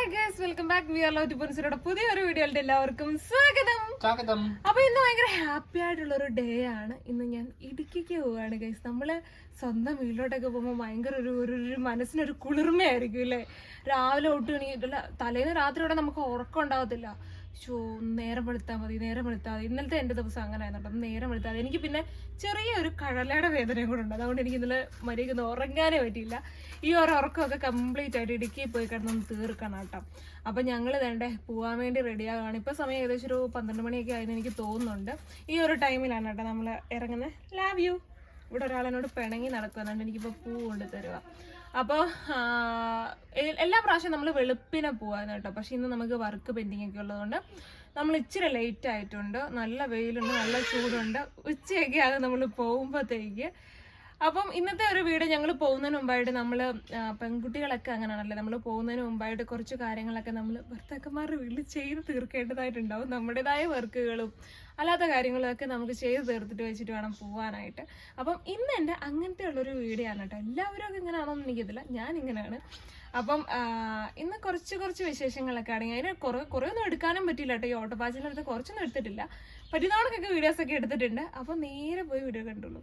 Hi guys welcome back we are love ടിപ്പൻസിയുടെ പുതിയൊരു വീഡിയോയിൽ എല്ലാവർക്കും സ്വാഗതം. സ്വാഗതം. അപ്പൊ ഇന്ന് ഭയങ്കര ഹാപ്പി ആയിട്ടുള്ള ഒരു ഡേ ആണ്. ഇന്ന് ഞാൻ ഇടുക്കിക്ക് പോവാണ് ഗൈസ് നമ്മൾ സ്വന്തം വീട്ടിലോട്ടൊക്കെ പോകുമ്പോൾ ഭയങ്കര ഒരു ഒരു മനസ്സിനൊരു കുളിർമയായിരിക്കും അല്ലേ? രാവിലെ ഒട്ട് എണീറ്റില്ല തലേന്ന് രാത്രിയോടെ നമുക്ക് ഉറക്കം ഉണ്ടാവത്തില്ല. ഷോ നേരം വെളുത്താൽ മതി നേരം വെളുത്താൽ മതി. ഇന്നലത്തെ എന്റെ ദിവസം അങ്ങനെ ആയിരുന്നു അപ്പം നേരം വെളുത്താൽ മതി എനിക്ക് പിന്നെ ചെറിയൊരു കഴലയുടെ വേദനയും കൂടെ ഉണ്ട്. അതുകൊണ്ട് എനിക്ക് ഇന്നലെ മര്യാദ ഉറങ്ങാനേ പറ്റിയില്ല. ഈ ഒരു ഉറക്കമൊക്കെ കംപ്ലീറ്റ് ആയിട്ട് ഇടുക്കി പോയി കിടന്നൊന്ന് തീർക്കണം കേട്ടോ. അപ്പം ഞങ്ങൾ വേണ്ടേ പോകാൻ വേണ്ടി റെഡിയാകാണ് ഇപ്പോൾ സമയം ഏകദേശം ഒരു പന്ത്രണ്ട് മണിയൊക്കെ ആയെന്ന് എനിക്ക് തോന്നുന്നുണ്ട്. ഈ ഒരു ടൈമിലാണ് കേട്ടോ നമ്മൾ ഇറങ്ങുന്നത് ലാവ് യു ഇവിടെ ഒരാളെന്നോട് പിണങ്ങി നടക്കുന്നുണ്ട് എനിക്കിപ്പോൾ പൂ കൊണ്ട് തരുക അപ്പോൾ എല്ലാ പ്രാവശ്യം നമ്മൾ വെളുപ്പിനെ പോകാന്ന് കേട്ടോ. പക്ഷേ ഇന്ന് നമുക്ക് വർക്ക് പെൻഡിങ് ഒക്കെ ഉള്ളതുകൊണ്ട് നമ്മൾ ഇച്ചിരി ലേറ്റ് ആയിട്ടുണ്ട്. നല്ല വെയിലുണ്ട് നല്ല ചൂടുണ്ട്. ഉച്ചയൊക്കെ ആകും നമ്മൾ പോകുമ്പോഴത്തേക്ക് അപ്പം ഇന്നത്തെ ഒരു വീട് ഞങ്ങൾ പോകുന്നതിന് മുമ്പായിട്ട് നമ്മൾ പെൺകുട്ടികളൊക്കെ അങ്ങനെയാണല്ലേ. നമ്മൾ പോകുന്നതിന് മുമ്പായിട്ട് കുറച്ച് കാര്യങ്ങളൊക്കെ നമ്മൾ ഭർത്താക്കന്മാരുടെ വീട്ടിൽ ചെയ്ത് തീർക്കേണ്ടതായിട്ടുണ്ടാവും. നമ്മുടേതായ വർക്കുകളും അല്ലാത്ത കാര്യങ്ങളൊക്കെ നമുക്ക് ചെയ്ത് തീർത്തിട്ട് വെച്ചിട്ട് വേണം പോകാനായിട്ട് അപ്പം ഇന്ന് എന്റെ അങ്ങനത്തെ ഉള്ളൊരു വീഡിയോ ആണ് കേട്ടോ. എല്ലാവരും ഇങ്ങനെയാണോന്ന് എനിക്കതില്ല ഞാൻ ഇങ്ങനെയാണ് അപ്പം ഇന്ന് കുറച്ച് കുറച്ച് വിശേഷങ്ങളൊക്കെ ആണെങ്കിൽ അതിന് കുറേ കുറേ ഒന്നും എടുക്കാനും പറ്റില്ല കേട്ടോ ഈ ഓട്ടോപാച്ചിലെടുത്ത് കുറച്ചൊന്നും എടുത്തിട്ടില്ല. പറ്റുന്നവണക്കൊക്കെ വീഡിയോസ് ഒക്കെ എടുത്തിട്ടുണ്ട്. അപ്പൊ നേരെ പോയി വീഡിയോ കണ്ടുള്ളൂ.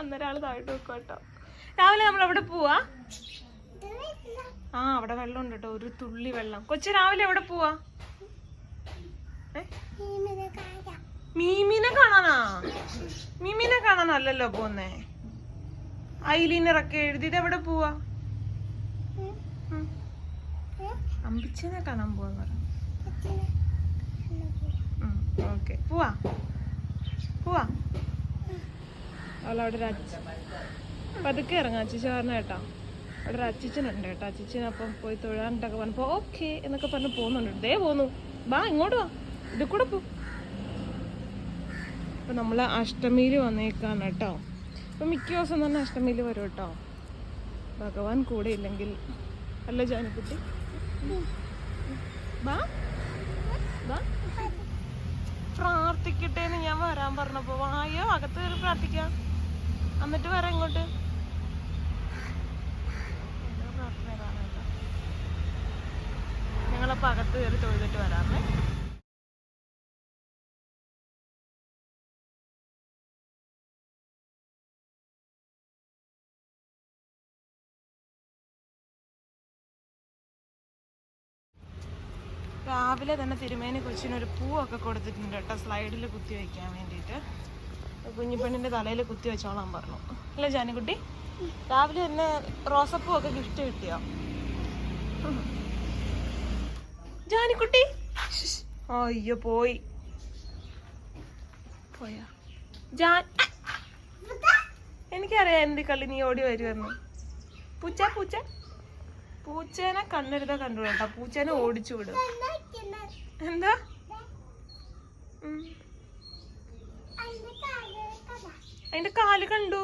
അന്നൊരാൾ താഴോട്ട് വെക്കും കേട്ടോ എവിടെ പോവാ? ആ അവിടെ വെള്ളം ഉണ്ട് കേട്ടോ. ഒരു തുള്ളി വെള്ളം. കൊച്ചു രാവിലെ എവിടെ പോവാ? മീമിനെ കാണാനാ? മീമിനെ കാണാനല്ലല്ലോ പോന്നേ. ഐലീനറൊക്കെ എഴുതിയിട്ട് എവിടെ പോവാ. അമ്പിച്ചനെ കാണാൻ പോവാന്ന് പറഞ്ഞു. ഓക്കെ. പോവാ. പോവാ. അവളവിടെ അച്ഛ പതുക്കെ ഇറങ്ങാം. അച്ചിച്ച പറഞ്ഞ കേട്ടോ. അവിടെ ഒരു അച്ചിച്ചനുണ്ട് കേട്ടോ. അച്ചിച്ചനപ്പം പോയി തൊഴാനിട്ടൊക്കെ പറഞ്ഞപ്പോൾ ഓക്കെ എന്നൊക്കെ പറഞ്ഞ് പോകുന്നുണ്ട്. ദേ പോന്നു. വാ ഇങ്ങോട്ട് വാ. ഇത് കൂടെ പോ. അപ്പൊ നമ്മൾ അഷ്ടമിയിൽ വന്നേക്കാണ് കേട്ടോ. അപ്പൊ മിക്ക ദിവസം തന്നെ അഷ്ടമിയിൽ വരും കേട്ടോ. ഭഗവാൻ കൂടെ ഇല്ലെങ്കിൽ. അല്ല ജാനിക്കുട്ടി? ബാ പ്രാർത്ഥിക്കട്ടെ എന്ന് ഞാൻ വരാൻ പറഞ്ഞപ്പോ വായോ അകത്ത് കയറി പ്രാർത്ഥിക്കാം. എന്നിട്ട് വരാം ഇങ്ങോട്ട് എന്താ പ്രാർത്ഥന ഇതാണ് കേട്ടോ. ഞങ്ങളപ്പോ അകത്ത് കയറി തൊഴുതിട്ട് വരാമേ. രാവിലെ തന്നെ തിരുമേനി കൊച്ചിനൊരു പൂവൊക്കെ കൊടുത്തിട്ടുണ്ട് കേട്ടോ സ്ലൈഡിൽ കുത്തി വയ്ക്കാൻ വേണ്ടിയിട്ട്. കുഞ്ഞിപ്പെണ്ണിന്റെ തലയിൽ കുത്തി വെച്ചോളാൻ പറഞ്ഞു. അല്ലേ ജാനിക്കുട്ടി? രാവിലെ തന്നെ റോസപ്പൂ ഒക്കെ ഗിഫ്റ്റ് കിട്ടിയോ? ജാനിക്കുട്ടി ശ്ശ്. അയ്യോ പോയി. പോയാ. ജാൻ. എനിക്കറിയാം എന്ത് കളി നീ ഓടി വരുമെന്ന്. പൂച്ച പൂച്ച. പൂച്ചേനെ കണ്ണെടുത്ത കണ്ടു കേട്ടോ. പൂച്ചേനെ ഓടിച്ചു വിടും. എന്താ. അതിന്റെ കാൽ കണ്ടു.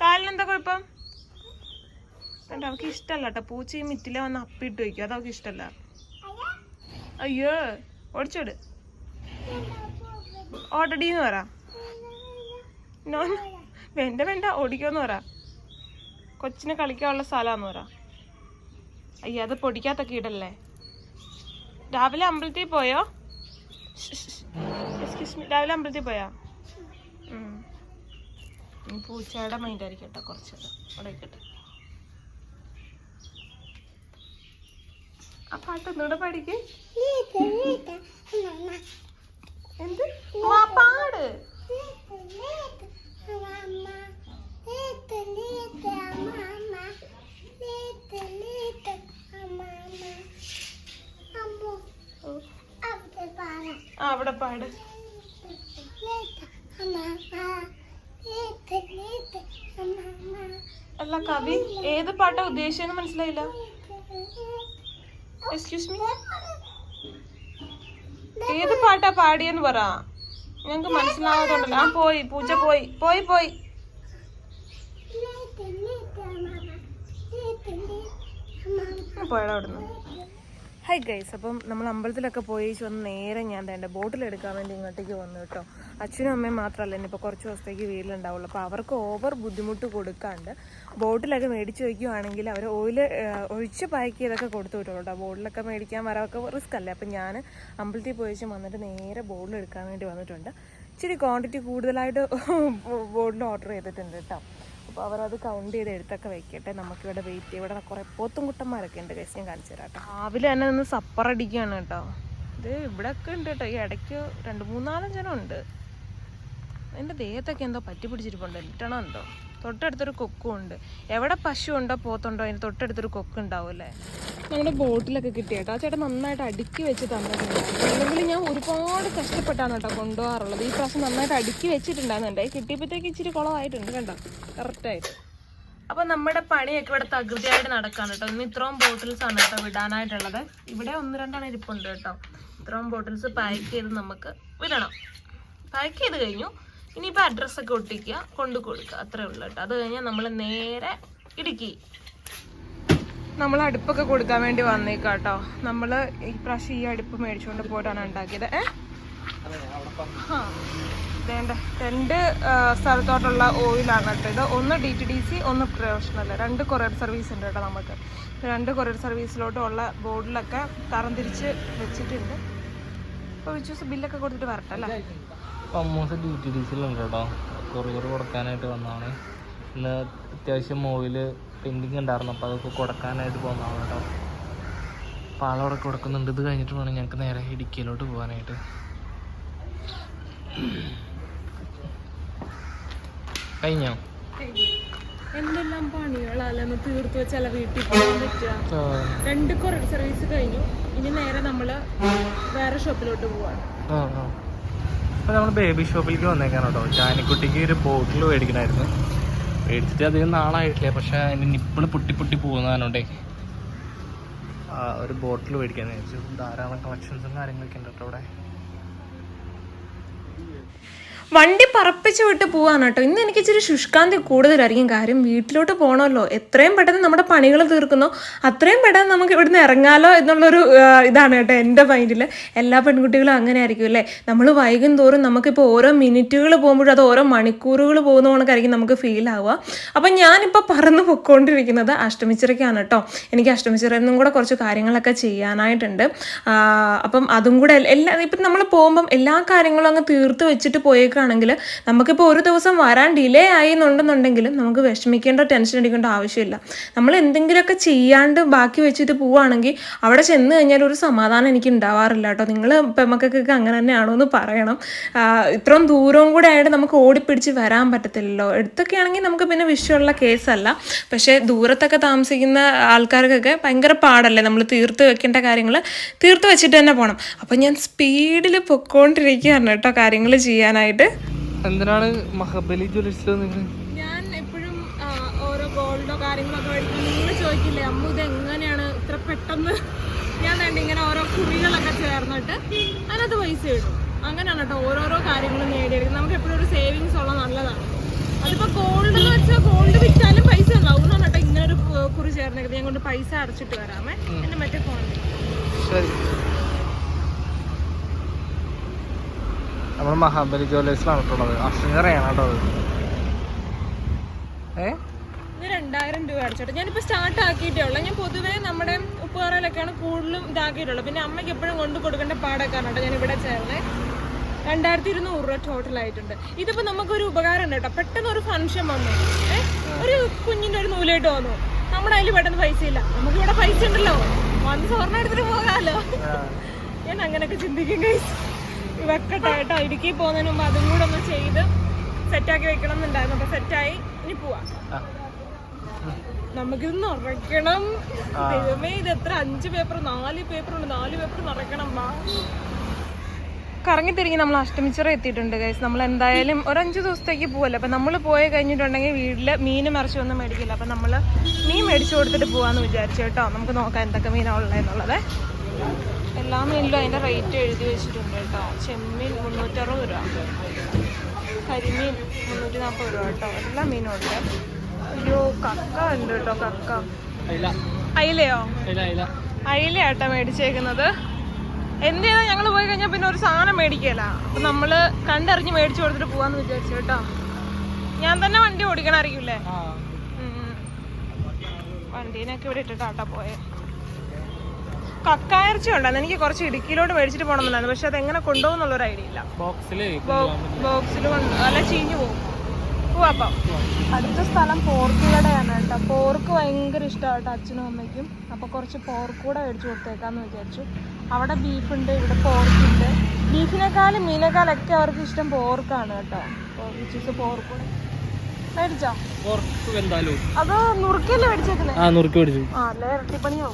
കാലിനെന്താ കുഴപ്പം? കണ്ടോ അവൾക്ക് ഇഷ്ടല്ല കേട്ടോ. പൂച്ചയും മിറ്റില വന്ന് അപ്പിട്ട് വയ്ക്കും. അത് അവൾക്ക് ഇഷ്ടല്ല. അയ്യോ ഓടിച്ചോട്. ഓടടീന്ന് പറ. വേണ്ട വേണ്ട ഓടിക്കോന്ന് പറ. കൊച്ചിനെ കളിക്കാനുള്ള സ്ഥലമാന്ന് പറ. അയ്യ അത് പൊടിക്കാത്തൊക്കെ ഇടല്ലേ? രാവിലെ അമ്പലത്തിൽ പോയോ? എക്സ്ക്യൂസ് മീ രാവിലെ അമ്പലത്തിൽ പോയാ? പൂച്ചയുടെ മൈൻഡായിരിക്കട്ടെ കുറച്ചൊക്കെ അവിടെ ആ പാട്ട് ഒന്നുകൂടെ പാടിക്ക്. എന്ത്? പാട്. അവിടെ പാട്. അല്ല കവി ഏത് പാട്ടാ ഉദ്ദേശിച്ചെന്ന് മനസ്സിലായില്ല. എക്സ്ക്യൂസ് മീ ഏത് പാട്ടാ പാടിയെന്ന് പറ. ഞങ്ങക്ക് മനസ്സിലാവാത്തോണ്ടല്ലോ. ആ പോയി പൂച്ച പോയി പോയി പോയി. ഹൈ അവിടുന്ന്. ഗൈസ് അപ്പം നമ്മൾ അമ്പലത്തിലൊക്കെ പോയി വന്ന് നേരെ ഞാൻ തേണ്ട ബോട്ടിലെടുക്കാൻ വേണ്ടി ഇങ്ങോട്ടേക്ക് വന്നു കേട്ടോ. അച്ഛനും അമ്മയും മാത്രമല്ല ഇനിയിപ്പോൾ കുറച്ച് ദിവസത്തേക്ക് വീട്ടിലുണ്ടാവുള്ളൂ. അപ്പോൾ അവർക്ക് ഓവർ ബുദ്ധിമുട്ട് കൊടുക്കാണ്ട് ബോട്ടിലൊക്കെ മേടിച്ച് വയ്ക്കുവാണെങ്കിൽ അവർ ഓയിൽ ഒഴിച്ച് പാക്ക് ചെയ്തൊക്കെ കൊടുത്തു വിട്ടുള്ളൂ കേട്ടോ ബോട്ടിലൊക്കെ മേടിക്കാൻ വരവൊക്കെ റിസ്ക് അല്ലേ? അപ്പം ഞാൻ അമ്പലത്തിൽ പോയി വെച്ച് വന്നിട്ട് നേരെ ബോട്ടിൽ എടുക്കാൻ വേണ്ടി വന്നിട്ടുണ്ട്. ഇച്ചിരി ക്വാണ്ടിറ്റി കൂടുതലായിട്ട് ബോട്ടിൽ ഓർഡർ ചെയ്തിട്ടുണ്ട് കേട്ടോ അപ്പോൾ അവരത് കൗണ്ട് ചെയ്ത് എടുത്തൊക്കെ വെക്കട്ടെ. നമുക്കിവിടെ വെയിറ്റ് ഇവിടെ കുറേ പോത്തും കുട്ടന്മാരൊക്കെ ഉണ്ട് കേസ് ഞാൻ കാണിച്ചു തരാം കേട്ടോ രാവിലെ തന്നെ നിന്ന് സപ്പറടിക്കുകയാണ് കേട്ടോ ഇത് ഇവിടെയൊക്കെ ഉണ്ട് കേട്ടോ ഈ ഇടയ്ക്ക് രണ്ട് മൂന്നാലഞ്ചെണ്ണം ഉണ്ട്. എന്റെ ദേഹത്തൊക്കെ എന്തോ പറ്റി പിടിച്ചിരിപ്പുണ്ട് എന്തോ? തൊട്ടടുത്തൊരു കൊക്കും ഉണ്ട് എവിടെ പശു ഉണ്ടോ പോത്തുണ്ടോ അതിന് തൊട്ടടുത്തൊരു കൊക്ക് ഉണ്ടാവുമല്ലേ നമ്മുടെ ബോട്ടിലൊക്കെ കിട്ടി കേട്ടോ ആ ചേട്ടൻ നന്നായിട്ട് അടുക്കി വെച്ച് തന്നിട്ടുണ്ട്. അല്ലെങ്കിൽ ഞാൻ ഒരുപാട് കഷ്ടപ്പെട്ടാണ് കേട്ടോ കൊണ്ടുപോകാറുള്ളത്. ഈ പ്രാവശ്യം നന്നായിട്ട് അടുക്കി വെച്ചിട്ടുണ്ടായിരുന്നുണ്ടേ. കിട്ടിയപ്പോഴത്തേക്ക് ഇച്ചിരി കുളമായിട്ടുണ്ട് കേട്ടോ കറക്റ്റായിട്ട് അപ്പൊ നമ്മുടെ പണിയൊക്കെ ഇവിടെ തകൃതിയായിട്ട് നടക്കാണ് കേട്ടോ. ഇന്ന് ഇത്രയും ബോട്ടിൽസ് ആണ് കേട്ടോ വിടാനായിട്ടുള്ളത്. ഇവിടെ ഒന്ന് രണ്ടാണ് ഇരിപ്പുണ്ട് കേട്ടോ. ഇത്രയും ബോട്ടിൽസ് പാക്ക് ചെയ്ത് നമുക്ക് വിടണം. പാക്ക് ചെയ്ത് കഴിഞ്ഞു. ഇനിയിപ്പോൾ അഡ്രസ്സൊക്കെ ഒട്ടിക്കുക കൊണ്ടു കൊടുക്കുക. അത്രേ ഉള്ളൂ കേട്ടോ. അത് കഴിഞ്ഞാൽ നമ്മൾ നേരെ ഇടുക്കി. നമ്മൾ അടുപ്പൊക്കെ കൊടുക്കാൻ വേണ്ടി വന്നേക്കാം കേട്ടോ. നമ്മൾ ഈ പ്രാവശ്യം ഈ അടുപ്പ് മേടിച്ചുകൊണ്ട് പോയിട്ടാണ് ഉണ്ടാക്കിയത്. ഏ? ആ വേണ്ട. രണ്ട് സ്ഥലത്തോട്ടുള്ള ഓയിലാണ് കേട്ടോ ഇത്. ഒന്ന് ഡി ടി ഡി സി ഒന്ന് പ്രൊഫഷണൽ രണ്ട് കൊറിയർ സർവീസ് ഉണ്ട് കേട്ടോ നമുക്ക്. രണ്ട് കൊറിയർ സർവീസിലോട്ടുള്ള ബോർഡിലൊക്കെ തരം തിരിച്ച് വെച്ചിട്ടുണ്ട്. അപ്പോൾ വിശ്വസ് ബില്ലൊക്കെ കൊടുത്തിട്ട് വരട്ടെ അല്ലേ? കമ്മൂസ് ഡ്യൂട്ടി ഡീസലുണ്ട് കേട്ടോ കൊറിയർ കൊടുക്കാനായിട്ട് വന്നതാണ്. ഇന്ന് അത്യാവശ്യം മോയിൽ പെൻഡിങ് ഉണ്ടായിരുന്നു അപ്പോൾ അതൊക്കെ കൊടുക്കാനായിട്ട് പോകുന്നതാണ് കേട്ടോ അപ്പോൾ ആളവിടെ കൊടുക്കുന്നുണ്ട്. ഇത് കഴിഞ്ഞിട്ട് വേണം ഞങ്ങൾക്ക് നേരെ ഇടുക്കിയിലോട്ട് പോകാനായിട്ട് കഴിഞ്ഞോ? എന്തെല്ലാം പണികളല്ലെന്ന് തീർത്ത് വെച്ചാൽ വീട്ടിൽ പോകാൻ പറ്റുക. രണ്ട് കൊറിയർ സർവീസ് കഴിഞ്ഞു. ഇനി നേരെ നമ്മൾ വേറെ ഷോപ്പിലോട്ട് പോവാണ്. അപ്പോൾ നമ്മൾ ബേബി ഷോപ്പിലേക്ക് വന്നേക്കാണ് കേട്ടോ. ചാനിക്കുട്ടിക്ക് ഒരു ബോട്ടിൽ മേടിക്കണമായിരുന്നു മേടിച്ചിട്ട് അധികം നാളായിട്ടില്ല. പക്ഷേ അതിന്റെ നിപ്പിൾ പൊട്ടി പൊട്ടി പോകുന്നതാണോണ്ടേ ഒരു ബോട്ടിൽ മേടിക്കാൻ ധാരാളം കളക്ഷൻസും കാര്യങ്ങളൊക്കെ ഉണ്ട് കേട്ടോ അവിടെ. വണ്ടി പറപ്പിച്ച് വിട്ട് പോവാണ് കേട്ടോ. ഇന്ന് എനിക്ക് ഇച്ചിരി ശുഷ്കാന്തി കൂടുതലായിരിക്കും. കാര്യം വീട്ടിലോട്ട് പോകണമല്ലോ എത്രയും പെട്ടെന്ന് നമ്മുടെ പണികൾ തീർക്കുന്നോ. അത്രയും പെട്ടെന്ന് നമുക്ക് ഇവിടുന്ന് ഇറങ്ങാലോ എന്നുള്ളൊരു ഇതാണ് കേട്ടോ എന്റെ മൈൻഡിൽ എല്ലാ പെൺകുട്ടികളും അങ്ങനെ ആയിരിക്കും അല്ലേ? നമ്മൾ വൈകും തോറും നമുക്കിപ്പോൾ ഓരോ മിനിറ്റുകൾ പോകുമ്പോഴും അത് ഓരോ മണിക്കൂറുകൾ പോകുന്ന കണക്കായിരിക്കും നമുക്ക് ഫീൽ ആവുക. അപ്പം ഞാനിപ്പോൾ പറന്ന് പൊയ്ക്കൊണ്ടിരിക്കുന്നത് അഷ്ടമിച്ചിറയ്ക്കാണ് കേട്ടോ. എനിക്ക് അഷ്ടമിച്ചിറന്നും കൂടെ കുറച്ച് കാര്യങ്ങളൊക്കെ ചെയ്യാനായിട്ടുണ്ട്. അപ്പം അതും കൂടെ എല്ലാ ഇപ്പം നമ്മൾ പോകുമ്പം എല്ലാ കാര്യങ്ങളും അങ്ങ് തീർത്ത് വെച്ചിട്ട് പോയേക്കാണെങ്കിൽ നമുക്കിപ്പോൾ ഒരു ദിവസം വരാൻ ഡിലേ ആയി എന്നുണ്ടെന്നുണ്ടെങ്കിലും നമുക്ക് വിഷമിക്കേണ്ട ടെൻഷൻ അടിക്കേണ്ട ആവശ്യമില്ല. നമ്മൾ എന്തെങ്കിലുമൊക്കെ ചെയ്യാണ്ട് ബാക്കി വെച്ചിട്ട് പോവുകയാണെങ്കിൽ അവിടെ ചെന്ന് കഴിഞ്ഞാൽ ഒരു സമാധാനം എനിക്ക് ഉണ്ടാവാറില്ല കേട്ടോ. നിങ്ങൾ പെമ്മക്കൊക്കെ അങ്ങനെ തന്നെയാണോ എന്ന് പറയണം. ഇത്രയും ദൂരവും കൂടെ ആയിട്ട് നമുക്ക് ഓടിപ്പിടിച്ച് വരാൻ പറ്റത്തില്ലല്ലോ. എടുത്തൊക്കെ ആണെങ്കിൽ നമുക്ക് പിന്നെ വിഷയമുള്ള കേസല്ല. പക്ഷേ ദൂരത്തൊക്കെ താമസിക്കുന്ന ആൾക്കാർക്കൊക്കെ ഭയങ്കര പാടല്ലേ നമ്മൾ തീർത്ത് വെക്കേണ്ട കാര്യങ്ങൾ തീർത്ത് വെച്ചിട്ട് തന്നെ പോകണം അപ്പം ഞാൻ സ്പീഡിൽ പൊക്കോണ്ടിരിക്കുകയാണ് കേട്ടോ കാര്യങ്ങൾ ചെയ്യാനായിട്ട്. എന്തിനാണ് മഹബലി ജ്വല്ലേഴ്സിൽ നിങ്ങൾ ഞാൻ എപ്പോഴും ഓരോ ഗോൾഡോ കാര്യങ്ങളൊക്കെ മേടിക്കുമ്പോൾ നിങ്ങൾ ചോദിക്കില്ലേ അമ്മ ഇത് എങ്ങനെയാണ് ഇത്ര പെട്ടെന്ന്? ഞാൻ വേണ്ട ഇങ്ങനെ ഓരോ കുറികളൊക്കെ ചേർന്നിട്ട് അതിനകത്ത് പൈസ ഇടും. അങ്ങനെയാണ് കേട്ടോ ഓരോരോ കാര്യങ്ങളും നേടിയെടുക്കുന്നത്. നമുക്ക് എപ്പോഴും ഒരു സേവിങ്സ് ഉള്ള നല്ലതാണ്. അതിപ്പോ ഗോൾഡ് എന്ന് വെച്ചാൽ ഗോൾഡ് വിറ്റാലും പൈസ ഉണ്ടാവും. എന്നാണ് കേട്ടോ ഇങ്ങനെ ഒരു കുറി ചേർന്നേക്കുന്നത് ഞാൻ കൊണ്ട് പൈസ അടച്ചിട്ട് വരാമേ. എന്റെ മറ്റേ ഫോണിൽ ശരി. നമ്മൾ മഹാബലി ജ്വല്ലേഴ്സിലാണ് കേട്ടുള്ളത് അശ്വനിറയാണ് കേട്ടോ ഏ? രണ്ടായിരം രൂപ അടച്ചോട്ടെ. ഞാനിപ്പോൾ സ്റ്റാർട്ട് ആക്കിയിട്ടേ ഉള്ളൂ. ഞാൻ പൊതുവേ നമ്മുടെ ഉപ്പുകാറയിലൊക്കെയാണ് കൂടുതലും ഇതാക്കിയിട്ടുള്ളത്. പിന്നെ അമ്മയ്ക്ക് എപ്പോഴും കൊണ്ട് കൊടുക്കേണ്ട പാടൊക്കെയാണ് ഞാൻ ഇവിടെ ചേർന്നേ. രണ്ടായിരത്തി ഇരുന്നൂറ് രൂപ ടോട്ടൽ ആയിട്ടുണ്ട്. ഇതിപ്പോൾ നമുക്കൊരു ഉപകാരം ഉണ്ട് കേട്ടോ. പെട്ടെന്ന് ഒരു ഫംഗ്ഷൻ വന്നു. ഒരു കുഞ്ഞിന്റെ ഒരു നൂലായിട്ട് വന്നു. നമ്മുടെ അതിൽ പെട്ടെന്ന് പൈസ ഇല്ല. നമുക്ക് ഇവിടെ പൈസ ഉണ്ടല്ലോ. വന്ന് സ്വർണം എടുത്തിട്ട് പോകാമല്ലോ. ഞാൻ അങ്ങനെയൊക്കെ ചിന്തിക്കും ഗൈസ് വെക്കട്ടെ കേട്ടോ ഇടുക്കി പോകുന്നതിന് മുമ്പ് അതും കൂടെ ഒന്ന് ചെയ്ത് സെറ്റാക്കി വെക്കണം എന്നുണ്ടായിരുന്നു അപ്പൊ സെറ്റായി. ഇനി പോവാ. നമുക്കിത് നിറയ്ക്കണം ദൈവമേ ഇത് എത്ര? അഞ്ച് പേപ്പർ നാല് പേപ്പർ ഉണ്ട്. നാല് പേപ്പർ നിറയ്ക്കണം വാ കറങ്ങി തിരിഞ്ഞ് നമ്മൾ അഷ്ടമിച്ചിറ എത്തിയിട്ടുണ്ട് ഗൈസ് നമ്മൾ എന്തായാലും ഒരു അഞ്ച് ദിവസത്തേക്ക് പോവല്ലോ? അപ്പം നമ്മൾ പോയി കഴിഞ്ഞിട്ടുണ്ടെങ്കിൽ വീട്ടിൽ മീൻ മറിച്ച് ഒന്നും മേടിക്കില്ല. അപ്പം നമ്മൾ മീൻ മേടിച്ചു കൊടുത്തിട്ട് പോവാന്ന് വിചാരിച്ചു കേട്ടോ. നമുക്ക് നോക്കാം എന്തൊക്കെ മീനാണ് ഉള്ളതെന്നുള്ളത്. എല്ലാ മീനിലും അതിന്റെ റേറ്റ് എഴുതി വെച്ചിട്ടുണ്ട് കേട്ടോ. ചെമ്മീൻ മുന്നൂറ്ററുപത് രൂപ. കരിമീൻ മുന്നൂറ്റി നാൽപ്പത് രൂപ കേട്ടോ. എല്ലാ മീനും ഉണ്ട്. അയ്യോ കക്ക ഉണ്ട് കേട്ടോ കക്ക. അയില. അയിലയോ? അയില ആട്ടോ മേടിച്ചേക്കുന്നത്. എന്ത് ചെയ്താൽ ഞങ്ങൾ പോയി കഴിഞ്ഞാൽ പിന്നെ ഒരു സാധനം മേടിക്കല? അപ്പം നമ്മൾ കണ്ടറിഞ്ഞ് മേടിച്ചു കൊടുത്തിട്ട് പോവാന്ന് വിചാരിച്ചു കേട്ടോ. ഞാൻ തന്നെ വണ്ടി ഓടിക്കണമായിരിക്കില്ലേ ആ. ഉം. വണ്ടീനൊക്കെ ഇവിടെ ഇട്ടിട്ടാട്ടാ പോയെ. കക്കായർച്ചി ഉണ്ടായിരുന്നു എനിക്ക് കുറച്ച് ഇടുക്കിയിലോട്ട് മേടിച്ചിട്ട് പോകണമെന്നുണ്ടായിരുന്നു. പക്ഷെ അത് എങ്ങനെ കൊണ്ടുപോകുന്നുള്ള ഒരു ഐഡിയ ഇല്ല. ബോക്സിൽ ബോക്സിൽ കൊണ്ട് അല്ല ചീഞ്ഞു പോകും. പോവാപ്പം അടുത്ത സ്ഥലം പോർക്ക് കടയാണ് കേട്ടോ. പോർക്ക് ഭയങ്കര ഇഷ്ടമാണ് കേട്ടോ അച്ഛനും അമ്മയ്ക്കും. അപ്പോൾ കുറച്ച് പോർക്ക് കൂടെ മേടിച്ചു കൊടുത്തേക്കാന്ന് വിചാരിച്ചു. അവിടെ ബീഫുണ്ട് ഇവിടെ പോർക്കുണ്ട്. ബീഫിനേക്കാളും മീനേക്കാളൊക്കെ അവർക്ക് ഇഷ്ടം പോർക്കാണ് കേട്ടോ. പോർക്കൂടെ പോർക്ക് കൂടെ മേടിച്ചോ? അതോ നുറുക്കല്ലേ മേടിച്ചേക്കുന്നത് ആ നുറുക്കി മേടിച്ചു. ആ അല്ലേ? ഇരട്ടിപ്പണിയോ